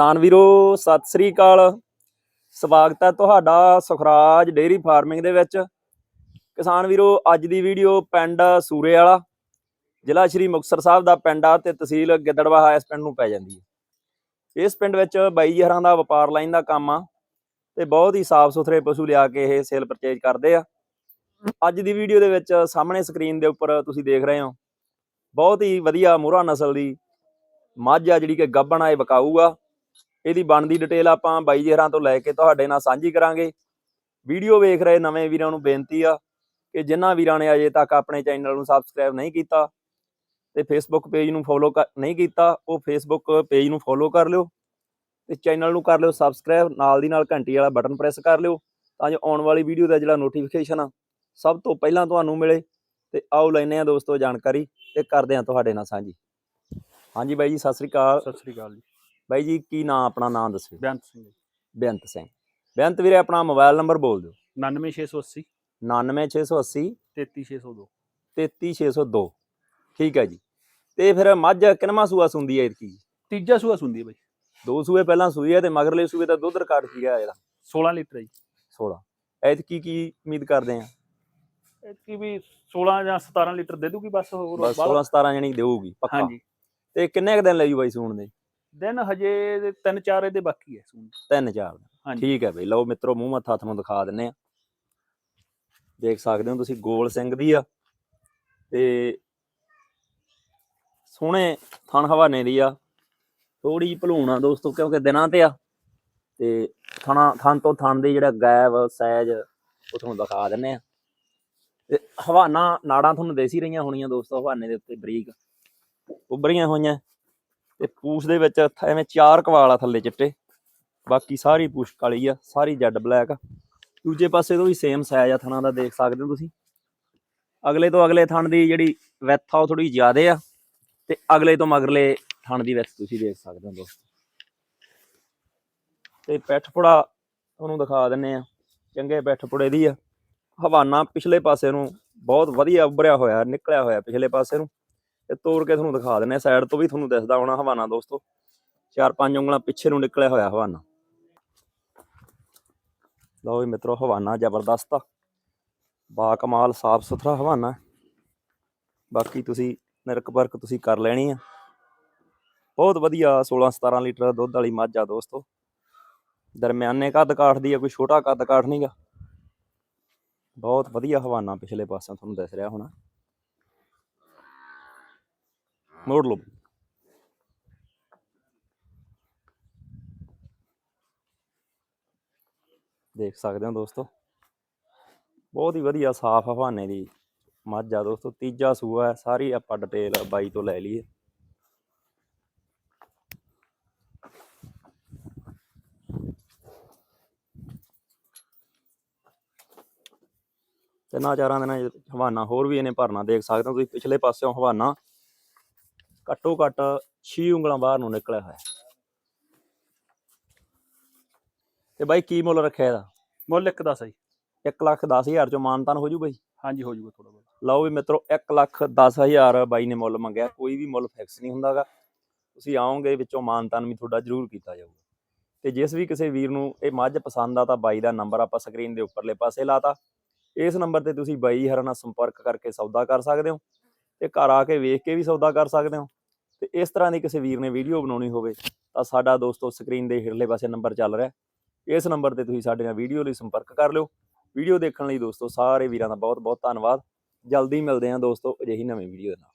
ਕਿਸਾਨ ਵੀਰੋ, ਸਤਿ ਸ੍ਰੀ ਅਕਾਲ। ਸਵਾਗਤ ਹੈ ਤੁਹਾਡਾ ਸੁਖਰਾਜ ਡੇਅਰੀ ਫਾਰਮਿੰਗ ਦੇ ਵਿੱਚ। ਕਿਸਾਨ ਵੀਰੋ, ਅੱਜ ਦੀ ਵੀਡੀਓ ਪਿੰਡ ਸੂਰੇ ਵਾਲਾ ਜ਼ਿਲ੍ਹਾ ਸ਼੍ਰੀ ਮੁਕਤਸਰ ਸਾਹਿਬ ਦਾ ਪਿੰਡ ਆ ਤੇ ਤਹਿਸੀਲ ਗਿੱਦੜਵਾਹਾ ਇਸ ਪਿੰਡ ਨੂੰ ਪੈ ਜਾਂਦੀ ਹੈ। ਇਸ ਪਿੰਡ ਵਿੱਚ ਬਾਈ ਜ਼ਹਰਾਂ ਦਾ ਵਪਾਰ ਲਾਈਨ ਦਾ ਕੰਮ ਆ ਤੇ ਬਹੁਤ ਹੀ ਸਾਫ਼ ਸੁਥਰੇ ਪਸ਼ੂ ਲਿਆ ਕੇ ਇਹ ਸੇਲ ਪਰਚੇਜ ਕਰਦੇ ਆ। ਅੱਜ ਦੀ ਵੀਡੀਓ ਦੇ ਵਿੱਚ ਸਾਹਮਣੇ ਸਕਰੀਨ ਦੇ ਉੱਪਰ ਤੁਸੀਂ ਦੇਖ ਰਹੇ ਹੋ, ਬਹੁਤ ਹੀ ਵਧੀਆ ਮੋਹਰਾ ਨਸਲ ਦੀ ਮੱਝ ਆ ਜਿਹੜੀ ਕਿ ਗੱਬਣ ਆ, ਇਹ ਵਿਕਾਊ ਆ ਇਹਦੀ ਬਣਦੀ ਡਿਟੇਲ ਆਪਾਂ ਬਾਈ ਜੀ ਹਰਾਂ ਤੋਂ ਲੈ ਕੇ ਤੁਹਾਡੇ ਨਾਲ ਸਾਂਝੀ ਕਰਾਂਗੇ। ਵੀਡੀਓ ਵੇਖ ਰਹੇ ਨਵੇਂ ਵੀਰਾਂ ਨੂੰ ਬੇਨਤੀ ਆ ਕਿ ਜਿਨ੍ਹਾਂ ਵੀਰਾਂ ਨੇ ਅਜੇ ਤੱਕ ਆਪਣੇ ਚੈਨਲ ਨੂੰ ਸਬਸਕ੍ਰਾਈਬ ਨਹੀਂ ਕੀਤਾ ਤੇ ਫੇਸਬੁੱਕ ਪੇਜ ਨੂੰ ਫੋਲੋ ਨਹੀਂ ਕੀਤਾ, ਉਹ ਫੇਸਬੁੱਕ ਪੇਜ ਨੂੰ ਫੋਲੋ ਕਰ ਲਿਓ ਤੇ ਚੈਨਲ ਨੂੰ ਕਰ ਲਿਓ ਸਬਸਕ੍ਰਾਈਬ ਨਾਲ ਦੀ ਨਾਲ ਘੰਟੀ ਵਾਲਾ ਬਟਨ ਪ੍ਰੈਸ ਕਰ ਲਿਓ ਤਾਂ ਜੋ ਆਉਣ ਵਾਲੀ ਵੀਡੀਓ ਦਾ ਜਿਹੜਾ ਨੋਟੀਫਿਕੇਸ਼ਨ ਆ, ਸਭ ਤੋਂ ਪਹਿਲਾਂ ਤੁਹਾਨੂੰ ਮਿਲੇ ਤੇ ਆਓ ਲੈਨੇ ਆ ਦੋਸਤੋ ਜਾਣਕਾਰੀ ਤੇ ਕਰਦੇ ਆ ਤੁਹਾਡੇ ਨਾਲ ਸਾਂਝੀ। ਹਾਂਜੀ ਬਾਈ ਜੀ, ਸਤਿ ਸ੍ਰੀ ਅਕਾਲ। ਸਤਿ ਸ੍ਰੀ ਅਕਾਲ ਜੀ। ਬਾਈ ਜੀ ਕੀ ਨਾਂ ਆਪਣਾ ਨਾਮ ਦੱਸਿਓ। ਬੇਅੰਤ ਸਿੰਘ ਜੀ। ਬੇਅੰਤ ਸਿੰਘ। ਬੇਅੰਤ ਵੀਰੇ ਆਪਣਾ ਮੋਬਾਈਲ ਨੰਬਰ ਬੋਲ ਦਿਓ। 99680 99680 33602 33602 ਠੀਕ ਹੈ ਜੀ। ਤੇ ਫਿਰ ਮੱਝ ਕਿੰਨਵਾਂ ਸੂਆ ਸੁੰਦੀ ਹੈ ਇਤਕੀ? ਤੀਜਾ ਸੂਆ ਸੁੰਦੀ ਹੈ ਬਾਈ। ਦੋ ਸੂਏ ਪਹਿਲਾਂ ਸੂਈ ਹੈ ਤੇ ਮਗਰਲੇ ਸੂਏ ਦਾ ਦੁੱਧ ਰਿਕਾਰਡ ਕੀ ਗਿਆ ਇਹਦਾ? 16 ਲੀਟਰ ਹੈ ਜੀ। 16 ਐਤਕੀ ਕੀ ਉਮੀਦ ਕਰਦੇ ਆ? ਇਹ ਵੀ 16 ਜਾਂ 17 ਲੀਟਰ ਦੇ ਦੂਗੀ ਬਸ ਹੋਰ ਬਸ ਬਾਹਲਾ- 16 17 ਜਣੀ ਦੇਊਗੀ ਪੱਕਾ। ਹਾਂਜੀ। ਤੇ ਕਿੰਨੇ ਕੁ ਦਿਨ ਲਈ ਬਾਈ ਸੂਣ ਦੇ? ਦਿਨ ਹਜੇ ਤਿੰਨ ਚਾਰ ਇਹਦੇ ਬਾਕੀ ਹੈ ਸੂਣ ਦੇ। ਤਿੰਨ ਚਾਰ ਦਿਨ। ਹਾਂਜੀ। ਠੀਕ ਹੈ ਬਈ ਲਓ ਮਿੱਤਰੋ ਮੂੰਹ ਮੱਥਾ ਤੁਹਾਨੂੰ ਦਿਖਾ ਦਿੰਨੇ ਆ। ਦੇਖ ਸਕਦੇ ਹੋ ਤੁਸੀਂ ਗੋਲ ਸਿੰਘ ਦੀ ਆ। ਤੇ ਸੋਹਣੇ ਥਣ ਹਵਾਨੇ ਦੀ ਆ। ਥੋੜੀ ਭਲੂਣ ਆ ਦੋਸਤੋ ਕਿਉਂਕਿ ਦਿਨਾਂ ਤੇ ਆ। ਤੇ ਥਣਾ ਥਣ ਤੋਂ ਥਣ ਦੇ ਜਿਹੜਾ ਗੈਬ ਸਾਈਜ਼ ਉਹ ਤੁਹਾਨੂੰ ਦਿਖਾ ਦਿੰਨੇ ਆ। ਤੇ ਹਵਾਨਾ ਨਾੜਾਂ ਤੁਹਾਨੂੰ ਦੇਸੀ ਰਹੀਆਂ ਹੋਣੀਆਂ ਦੋਸਤੋ ਹਵਾਨੇ ਦੇ ਉੱਤੇ ਬਰੀਕ। ਉੱਭਰੀਆਂ ਹੋਈਆਂ। ਤੇ ਪੂਛ ਦੇ ਵਿੱਚ ਐਵੇਂ ਚਾਰ ਕਵਾਲ ਆ ਥੱਲੇ ਚਿੱਟੇ। ਬਾਕੀ ਸਾਰੀ ਪੂਛ ਕਾਲੀ ਆ, ਸਾਰੀ ਜੈਡ ਬਲੈਕ ਆ। ਦੂਜੇ ਪਾਸੇ ਤੋਂ ਵੀ ਸੇਮ ਸਾਈਜ਼ ਆ ਥਣਾਂ ਦਾ, ਦੇਖ ਸਕਦੇ ਹੋ ਤੁਸੀਂ। ਅਗਲੇ ਤੋਂ ਅਗਲੇ ਥਣ ਦੀ ਜਿਹੜੀ ਵਿੱਥ ਆ, ਉਹ ਥੋੜੀ ਜ਼ਿਆਦੇ ਆ। ਤੇ ਅਗਲੇ ਤੋਂ ਮਗਰਲੇ ਥਣ ਦੀ ਵਿੱਥ ਤੁਸੀਂ ਦੇਖ ਸਕਦੇ ਹੋ ਦੋਸਤੋ। ਤੇ ਪਿੱਠ ਪੁੜਾ ਤੁਹਾਨੂੰ ਦਿਖਾ ਦਿੰਨੇ ਆ। ਚੰਗੇ ਪਿੱਠ ਪੁੜੇ ਦੀ ਆ। ਹਵਾਨਾ ਪਿਛਲੇ ਪਾਸੇ ਨੂੰ ਬਹੁਤ ਵਧੀਆ ਉੱਭਰਿਆ ਹੋਇਆ, ਨਿਕਲਿਆ ਹੋਇਆ ਪਿਛਲੇ ਪਾਸੇ ਨੂੰ। ਤੇ ਤੋੜ ਕੇ ਤੁਹਾਨੂੰ ਦਿਖਾ ਦਿੰਨੇ ਆ। ਸਾਈਡ ਤੋਂ ਵੀ ਤੁਹਾਨੂੰ ਦਿਸਦਾ ਹੋਣਾ ਹਵਾਨਾ ਦੋਸਤੋ। ਚਾਰ ਪੰਜ ਉਂਗਲਾਂ ਪਿੱਛੇ ਨੂੰ ਨਿਕਲਿਆ ਹੋਇਆ ਹਵਾਨਾ। ਲਓ ਵੀ ਮਿੱਤਰੋ, ਹਵਾਨਾ ਜ਼ਬਰਦਸਤ ਆ। ਬਾ ਕਮਾਲ, ਸਾਫ਼ ਸੁਥਰਾ ਹਵਾਨਾ ਬਾਕੀ ਤੁਸੀਂ ਨਿਰਕ ਪਰਕ ਤੁਸੀਂ ਕਰ ਲੈਣੀ ਆ। ਬਹੁਤ ਵਧੀਆ 16 17 ਲੀਟਰ ਦੁੱਧ ਵਾਲੀ ਮੱਝ ਆ ਦੋਸਤੋ। ਦਰਮਿਆਨੇ ਕੱਦ ਕਾਠ ਦੀ ਆ, ਕੋਈ ਛੋਟਾ ਕੱਦ ਕਾਠ ਨਹੀਂਗਾ ਬਹੁਤ ਵਧੀਆ ਹਵਾਨਾ ਪਿਛਲੇ ਪਾਸਿਓਂ ਤੁਹਾਨੂੰ ਦਿਸ ਰਿਹਾ ਹੋਣਾ। ਮੋੜ ਲਓ ਦੇਖ ਸਕਦੇ ਹੋ ਦੋਸਤੋ। ਬਹੁਤ ਹੀ ਵਧੀਆ ਸਾਫ਼ ਹਵਾਨੇ ਦੀ ਮੱਝ ਆ ਦੋਸਤੋ। ਤੀਜਾ ਸੂਆ ਹੈ, ਸਾਰੀ ਆਪਾਂ ਡਿਟੇਲ ਬਾਈ ਤੋਂ ਲੈ ਲਈਏ। ਤਿੰਨਾਂ ਚਾਰਾਂ ਦਿਨਾਂ ਹਵਾਨਾ ਹੋਰ ਵੀ ਇਹਨੇ ਭਰਨਾ, ਦੇਖ ਸਕਦੇ ਹੋ ਤੁਸੀਂ, ਪਿਛਲੇ ਪਾਸਿਓਂ ਹਵਾਨਾ ਘੱਟੋ ਘੱਟ 6 ਉਂਗਲਾਂ ਬਾਹਰ ਨੂੰ ਨਿਕਲਿਆ ਹੋਇਆ ਤੇ ਬਾਈ ਕੀ ਮੁੱਲ ਰੱਖਿਆ ਇਹਦਾ? ਮੁੱਲ ਇੱਕ ਦੱਸ ਜੀ। 1 ਲੱਖ 10 ਹਜ਼ਾਰ ਚੋਂ ਮਾਨਤਾਨ ਹੋ ਜੂ ਬਾਈ? ਹਾਂਜੀ ਹੋ ਜਾਊਗਾ ਥੋੜਾ ਬਹੁਤ। ਲਓ ਵੀ ਮਿੱਤਰੋ 1 ਲੱਖ 10 ਹਜ਼ਾਰ ਬਾਈ ਨੇ ਮੁੱਲ ਮੰਗਿਆ। ਕੋਈ ਵੀ ਮੁੱਲ ਫਿਕਸ ਨਹੀਂ ਹੁੰਦਾਗਾ ਤੁਸੀਂ ਆਓਗੇ ਵਿੱਚੋਂ ਮਾਨਤਾਨ ਵੀ ਤੁਹਾਡਾ ਜ਼ਰੂਰ ਕੀਤਾ ਜਾਊਗਾ। ਤੇ ਜਿਸ ਵੀ ਕਿਸੇ ਵੀਰ ਨੂੰ ਇਹ ਮੱਝ ਪਸੰਦ ਆ ਤਾਂ ਬਾਈ ਦਾ ਨੰਬਰ ਆਪਾਂ ਸਕਰੀਨ ਦੇ ਉੱਪਰਲੇ ਪਾਸੇ ਲਾਤਾ। ਇਸ ਨੰਬਰ ਤੇ ਤੁਸੀਂ ਬਾਈ ਹਰਾਂ ਨਾਲ ਸੰਪਰਕ ਕਰਕੇ ਸੌਦਾ ਕਰ ਸਕਦੇ ਹੋ। ਤੇ ਘਰ ਆ ਕੇ ਵੇਖ ਕੇ ਵੀ ਸੌਦਾ ਕਰ ਸਕਦੇ ਹੋ। ਤੇ ਇਸ ਤਰ੍ਹਾਂ ਦੀ ਕਿਸੇ ਵੀਰ ਨੇ ਵੀਡੀਓ ਬਣਾਉਣੀ ਹੋਵੇ, ਤਾਂ ਸਾਡਾ ਦੋਸਤੋ ਸਕਰੀਨ ਦੇ ਹੇਠਲੇ ਪਾਸੇ ਨੰਬਰ ਚੱਲ ਰਿਹਾ ਇਸ ਨੰਬਰ ਤੇ ਤੁਸੀਂ ਸਾਡੇ ਨਾਲ ਵੀਡੀਓ ਲਈ ਸੰਪਰਕ ਕਰ ਲਿਓ। ਵੀਡੀਓ ਦੇਖਣ ਲਈ ਦੋਸਤੋ ਸਾਰੇ ਵੀਰਾਂ ਦਾ ਬਹੁਤ ਬਹੁਤ ਧੰਨਵਾਦ। ਜਲਦੀ ਮਿਲਦੇ ਹਾਂ ਦੋਸਤੋ ਅਜਿਹੀ ਨਵੀਂ ਵੀਡੀਓ ਦੇ ਨਾਲ।